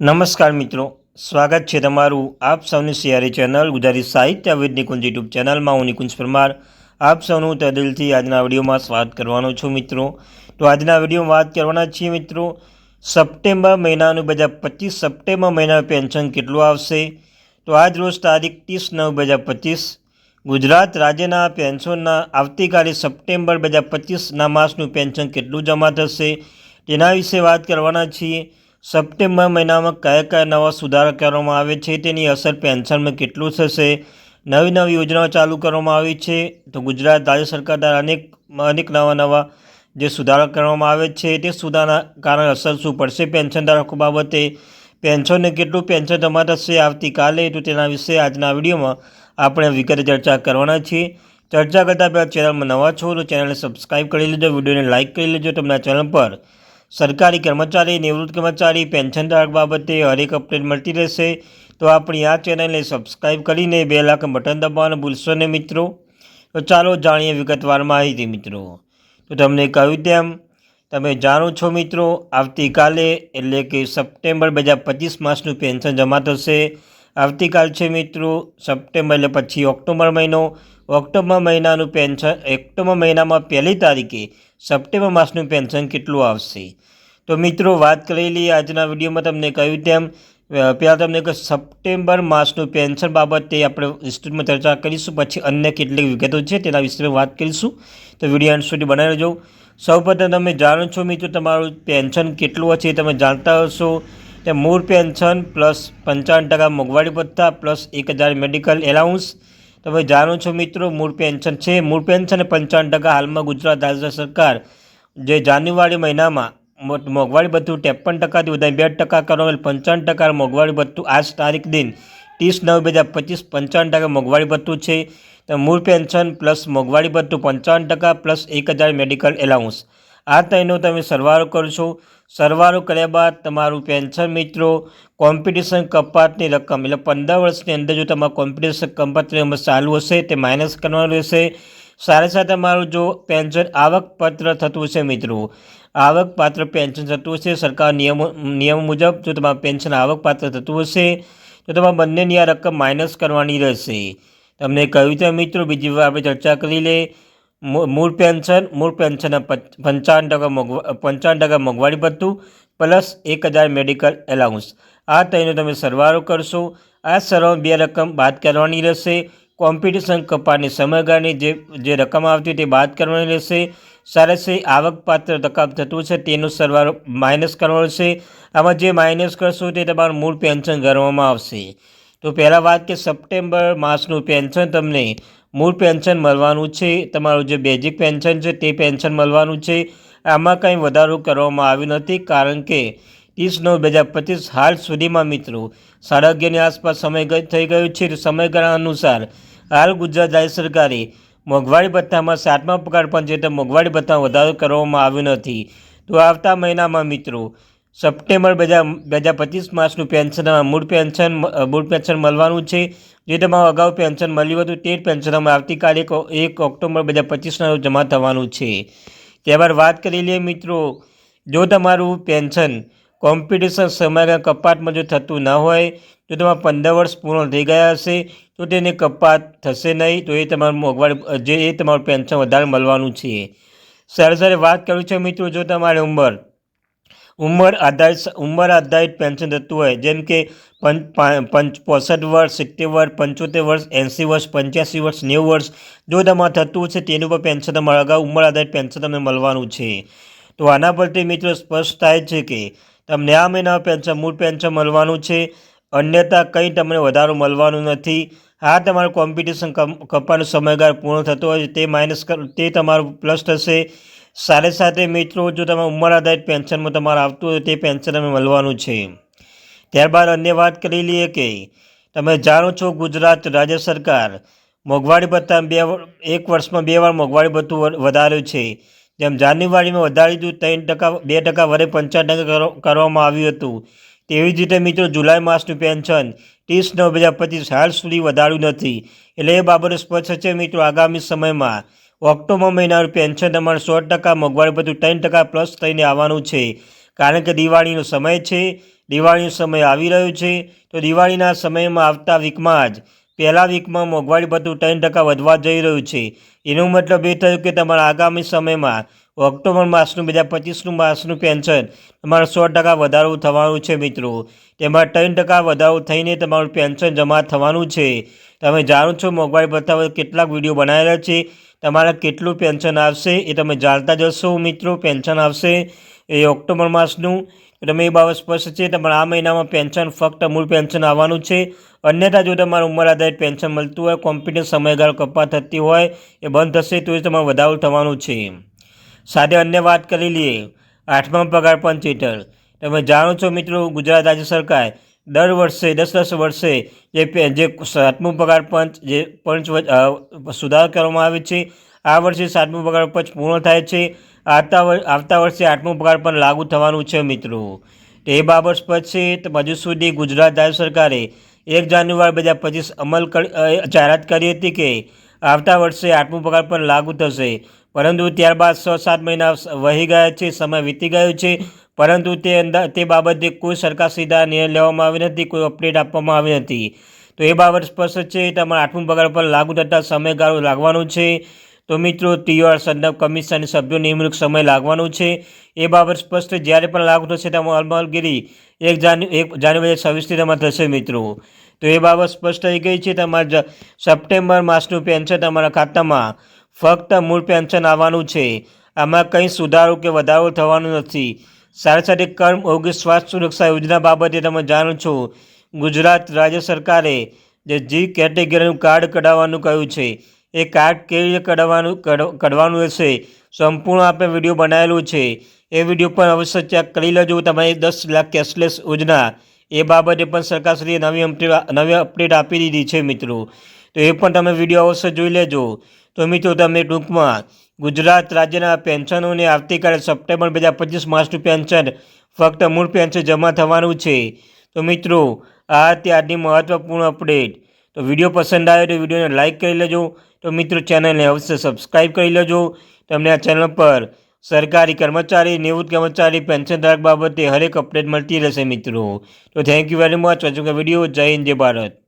નમસ્કાર મિત્રો, સ્વાગત છે તમારું આપ સૌની સિયારી ચેનલ ગુજરાતી સાહિત્ય વિદ નિકુંજ યુટ્યુબ ચેનલમાં. હું નિકુંજ પરમાર. આપ સૌનું તદિલથી આજના વિડીયોમાં સ્વાગત કરવાનો છું મિત્રો. તો આજના વિડીયોમાં વાત કરવાના છીએ મિત્રો, સપ્ટેમ્બર મહિનાનું બે હજાર પચીસ સપ્ટેમ્બર મહિનાનું પેન્શન કેટલું આવશે? તો આજ રોજ તારીખ ત્રીસ નવ બે હજાર પચીસ. ગુજરાત રાજ્યના પેન્શનના આવતીકાલે સપ્ટેમ્બર બે હજાર પચીસના માસનું પેન્શન કેટલું જમા થશે? તેના વિશે વાત કરવાના છીએ. સપ્ટેમ્બર મહિનામાં કયા કયા નવા સુધારા કરવામાં આવે છે? તેની અસર પેન્શનમાં કેટલું થશે? નવી નવી યોજનાઓ ચાલુ કરવામાં આવી છે. તો ગુજરાત રાજ્ય સરકાર દ્વારા અનેક અનેક નવા નવા જે સુધારા કરવામાં આવે છે, તે સુધારા કારણે અસર શું પડશે? પેન્શન ધારકો બાબતે પેન્શનને કેટલું પેન્શન જમા થશે આવતીકાલે? તો તેના વિશે આજના વિડીયોમાં આપણે વિગતે ચર્ચા કરવાના છીએ. ચર્ચા કરતાં પહેલાં ચેનલમાં નવા છો તો ચેનલને સબસ્ક્રાઈબ કરી લેજો, વિડીયોને લાઇક કરી લેજો, તમને ચેનલ પર સરકારી કર્મચારી, નિવૃત્ત કર્મચારી પેન્શનધારક બાબતે હરેક અપડેટ મળતી રહેશે. તો આપણી આ ચેનલને સબસ્ક્રાઈબ કરીને બે લાખ બટન દબાવવાનું ભૂલશો ને મિત્રો. તો ચાલો જાણીએ વિગતવાર માહિતી મિત્રો. તો તમને કહ્યું તેમ, તમે જાણો છો મિત્રો, આવતીકાલે એટલે કે સપ્ટેમ્બર બે હજાર પચીસ માસનું પેન્શન જમા થશે. આવતીકાલ છે મિત્રો, સપ્ટેમ્બર એટલે પછી ઓક્ટોબર મહિનો. ઓક્ટોબર મહિનાનું પેન્શન, ઓક્ટોબર મહિનામાં પહેલી તારીખે સપ્ટેમ્બર માસનું પેન્શન કેટલું આવશે? તો મિત્રો, વાત કરેલી આજના વિડીયોમાં તમને કહ્યું તેમ પહેલાં તમને કહું, સપ્ટેમ્બર માસનું પેન્શન બાબતે આપણે વિસ્તૃતમાં ચર્ચા કરીશું, પછી અન્ય કેટલીક વિગતો છે તેના વિશે વાત કરીશું. તો વીડિયો અંત સુધી બનાવી રહેજો સૌપ્રથમ તમે જાણો છો મિત્રો, તમારું પેન્શન કેટલું હશે તમે જાણતા હશો. તે મૂળ પેન્શન પ્લસ પંચાવન ટકા મોંઘવારી ભથ્થા પ્લસ એક હજાર મેડિકલ એલાઉન્સ. તમે જાણો છો મિત્રો, મૂળ પેન્શન છે. મૂળ પેન્શન પંચાવન ટકા હાલમાં ગુજરાત રાજ્ય સરકાર જે જાન્યુઆરી મહિનામાં મોંઘવારી ભથ્થું ત્રેપન ટકાથી વધારી બે ટકા કરવામાં પંચાવન ટકા મોંઘવારી ભથ્થું આજ તારીખ દિન ત્રીસ નવ બે હજાર પચીસ પંચાવન ટકા મોંઘવારી ભથ્થું છે. તો મૂળ પેન્શન પ્લસ મોંઘવારી ભથ્થું પંચાવન ટકા પ્લસ એક હજાર મેડિકલ એલાઉન્સ. આ ત્રણનો તમે સરવાળો કરશો. સરવાળો કર્યા બાદ તમારું પેન્શન મિત્રો કોમ્પિટિશન કપાતની રકમ, એટલે પંદર વર્ષની અંદર જો તમારું કોમ્પિટિશન કપાતની રકમ ચાલુ હશે, તે માઇનસ કરવાનું રહેશે. સાથે સાથે તમારું જો પેન્શન આવકપત્ર થતું હશે મિત્રો આવકપાત્ર પેન્શન થતું હશે. સરકાર નિયમો, નિયમ મુજબ જો તમારું પેન્શન આવકપાત્ર થતું હશે, તો તમારે બંનેની આ રકમ માઇનસ કરવાની રહેશે. તમને કહ્યું છે મિત્રો, બીજી વાર આપણે ચર્ચા કરી લે. મૂ- મૂળ પેન્શન મૂળ પેન્શન પંચાવન ટકા મોંઘવા પંચાવન ટકા મોંઘવારી ભથ્થું, પ્લસ એક હજાર મેડિકલ એલાઉન્સ. આ ત્રણનો તમે સરવાળો કરશો. આ સરવાળો બે રકમ બાદ કરવાની રહેશે. કોમ્પિટિશન કપાતની સમયગાળાની જે જે રકમ આવતી તે બાદ કરવાની રહેશે. સાથે આવકપાત્ર રકમ થતું છે, તેનો સરવાળો માઇનસ કરવાનો છે. આમાં જે માઇનસ કરશો તે તમારું મૂળ પેન્શન ગણવામાં આવશે. તો પહેલાં વાત કે સપ્ટેમ્બર માસનું પેન્શન તમને મૂળ પેન્શન મળવાનું છે, તમારું જે બેઝિક પેન્શન છે તે પેન્શન મળવાનું છે. આમાં કંઈ વધારો કરવામાં આવ્યો નથી, કારણ કે ત્રીસ નવ બે હજાર પચીસ હાલ સુધીમાં મિત્રો સાડા અગિયારની આસપાસ સમય થઈ ગયો છે. સમયગાળા અનુસાર હાલ ગુજરાત રાજ્ય સરકારે મોંઘવારી ભથ્થામાં સાતમા પગાર પણ છે, તો મોંઘવારી ભથ્થામાં વધારો કરવામાં આવ્યો નથી. તો આવતા મહિનામાં મિત્રો સપ્ટેમ્બર બે હજાર બે હજાર પચીસ માસનું પેન્શન મૂળ પેન્શન મૂળ પેન્શન મળવાનું છે. જે તમારું અગાઉ પેન્શન મળ્યું હતું તે જ પેન્શન અમારે આવતીકાલે એક ઓક્ટોબર બે હજાર પચીસના રોજ જમા થવાનું છે. ત્યારબાદ વાત કરી લઈએ મિત્રો, જો તમારું પેન્શન કોમ્પિટિશન સમયના કપાતમાં જો થતું ન હોય તો તમારા પંદર વર્ષ પૂર્ણ થઈ ગયા હશે, તો તેને કપાત થશે નહીં, તો એ તમારું મોંઘવારી જે એ તમારું પેન્શન વધારે મળવાનું છે. સર, સરે વાત કરું છું મિત્રો, જો તમારી ઉંમર ઉંમર આધારિત ઉંમર આધારિત પેન્શન થતું હોય, જેમ કે પંચ પંચ, પોસઠ વર્ષ, સિત્તેર વર્ષ, પંચોતેર વર્ષ, એંસી વર્ષ, પંચ્યાસી વર્ષ, નેવું વર્ષ, જો તમારે થતું હશે તેનું પણ પેન્શન તમારે અગાઉ ઉંમર આધારિત પેન્શન તમને મળવાનું છે. તો આના પરથી મિત્રો સ્પષ્ટ થાય છે કે તમને આ મહિનામાં પેન્શન, મૂળ પેન્શન મળવાનું છે. અન્યથા કંઈ તમને વધારો મળવાનું નથી. આ તમારું કોમ્પિટિશન કપાનો સમયગાળો પૂર્ણ થતો હોય છે, તે માઇનસ તે તમારું પ્લસ થશે. સાથે સાથે મિત્રો, જો તમે ઉંમર આધારિત પેન્શનમાં તમારે આવતું હોય તે પેન્શન તમે મળવાનું છે. ત્યારબાદ અન્ય વાત કરી લઈએ કે, તમે જાણો છો ગુજરાત રાજ્ય સરકાર મોંઘવારી ભથ્થા બે એક વર્ષમાં બે વાર મોંઘવારી ભથ્થું વધાર્યું છે. જેમ જાન્યુઆરીમાં વધારી દીધું ત્રણ ટકા, બે ટકા વરે પંચાવન ટકા કરો- કરવામાં આવ્યું હતું. તેવી જ રીતે મિત્રો, જુલાઈ માસનું પેન્શન ત્રીસ નવ બે હજાર પચીસ હાલ સુધી વધાર્યું નથી. એટલે એ બાબતે સ્પષ્ટ છે મિત્રો, આગામી સમયમાં ઓક્ટોબર મહિનાનું પેન્શન તમારે સો ટકા મોંઘવારી બધું ત્રણ ટકા પ્લસ થઈને આવવાનું છે. કારણ કે દિવાળીનો સમય છે. દિવાળીનો સમય આવી રહ્યો છે. તો દિવાળીના સમયમાં આવતા વીકમાં જ, પહેલા વીકમાં મોંઘવારી બધું ત્રણ ટકા વધવા જઈ રહ્યું છે. એનો મતલબ એ થયો કે તમારા આગામી સમયમાં, ઓક્ટોબર માસનું, બે હજાર પચીસનું માસનું પેન્શન તમારે સો ટકા વધારો થવાનું છે મિત્રો. તેમાં ત્રણ ટકા વધારો થઈને તમારું પેન્શન જમા થવાનું છે. તમે જાણો છો મોંઘવારી ભથ્થા કેટલાક વીડિયો બનાવેલા છે. તમારે કેટલું પેન્શન આવશે એ તમે જાણતા જશો મિત્રો. પેન્શન આવશે એ ઓક્ટોબર માસનું. તમે એ બાબત સ્પષ્ટ છે તમારે આ મહિનામાં પેન્શન ફક્ત મૂળ પેન્શન આવવાનું છે. અન્યથા જો તમારે ઉંમર આધારિત પેન્શન મળતું હોય, કોમ્પ્યુટર સમયગાળો કપાત થતી હોય, એ બંધ થશે તો એ તમારે વધારો થવાનું છે. સાથે અન્ય વાત કરી લઈએ. આઠમા પગાર પંચ હેઠળ તમે જાણો છો મિત્રો ગુજરાત રાજ્ય સરકાર દર વર્ષે, દસ દસ વર્ષે જે જે સાતમું પગાર પંચ, જે પંચ સુધાર કરવામાં આવે છે. આ વર્ષે સાતમું પગાર પંચ પૂર્ણ થાય છે. આવતા આવતા વર્ષે આઠમું પગાર પણ લાગુ થવાનું છે મિત્રો. તે બાબત પછી હજુ સુધી ગુજરાત રાજ્ય સરકારે એક જાન્યુઆરી બે હજાર પચીસ અમલ જાહેરાત કરી હતી કે આવતા વર્ષે આઠમું પગાર પણ લાગુ થશે. પરંતુ ત્યારબાદ છ સાત મહિના વહી ગયા છે, સમય વીતી ગયો છે. પરંતુ તે અંદર તે બાબતે કોઈ સરકાર સીધા નિર્ણય લેવામાં આવી નથી, કોઈ અપડેટ આપવામાં આવી નથી. તો એ બાબત સ્પષ્ટ છે, તમારા આઠમું પગાર પર લાગુ થતાં સમયગાળો લાગવાનો છે. તો મિત્રો ટીઓઆર સંદર્ભ કમિશન સભ્યો નિમણૂક સમય લાગવાનો છે. એ બાબત સ્પષ્ટ જ્યારે પણ લાગુ થશે તેમાં અમલગીરી એક જાન્યુ એક જાન્યુઆરી છવ્વીસથી તેમાં થશે મિત્રો. તો એ બાબત સ્પષ્ટ થઈ ગઈ છે, તમારા સપ્ટેમ્બર માસનું પેન્શન તમારા ખાતામાં ફક્ત મૂળ પેન્શન આવવાનું છે. આમાં કંઈ સુધારો કે વધારો થવાનો નથી. સાથે સાથે કર્મ, ઓગણીસ સ્વાસ્થ્ય સુરક્ષા યોજના બાબતે તમે જાણો છો. ગુજરાત રાજ્ય સરકારે જે જી કેટેગરીનું કાર્ડ કઢાવવાનું કહ્યું છે. એ કાર્ડ કેવી રીતે કઢાવવાનું, કઢ- કઢવાનું હશે સંપૂર્ણ આપણે વીડિયો બનાવેલું છે. એ વીડિયો પણ અવશ્ય ચેક કરી લેજો. તમારી દસ લાખ કેશલેસ યોજના. એ બાબતે પણ સરકારશ્રીએ નવી અપડેટ નવી અપડેટ આપી દીધી છે મિત્રો. તો એ પણ તમે વીડિયો અવશ્ય જોઈ લેજો. તો મિત્રો તમને ટૂંકમાં ગુજરાત રાજ્યના પેન્શનોને આવતીકાલે સપ્ટેમ્બર બે હજાર પચીસ માસનું પેન્શન ફક્ત મૂળ પેન્શન જમા થવાનું છે. તો મિત્રો, આ હતી આજની મહત્ત્વપૂર્ણ અપડેટ. તો વીડિયો પસંદ આવે તો વિડીયોને લાઇક કરી લેજો. તો મિત્રો, ચેનલને અવશ્ય સબસ્ક્રાઈબ કરી લેજો. તમને આ ચેનલ પર સરકારી કર્મચારી, નિવૃત્ત કર્મચારી, પેન્શન ધારક બાબતે હરેક અપડેટ મળતી રહેશે મિત્રો. તો થેન્ક યુ વેરી મચ વચ્ચે વીડિયો જય હિન્દ, જય ભારત.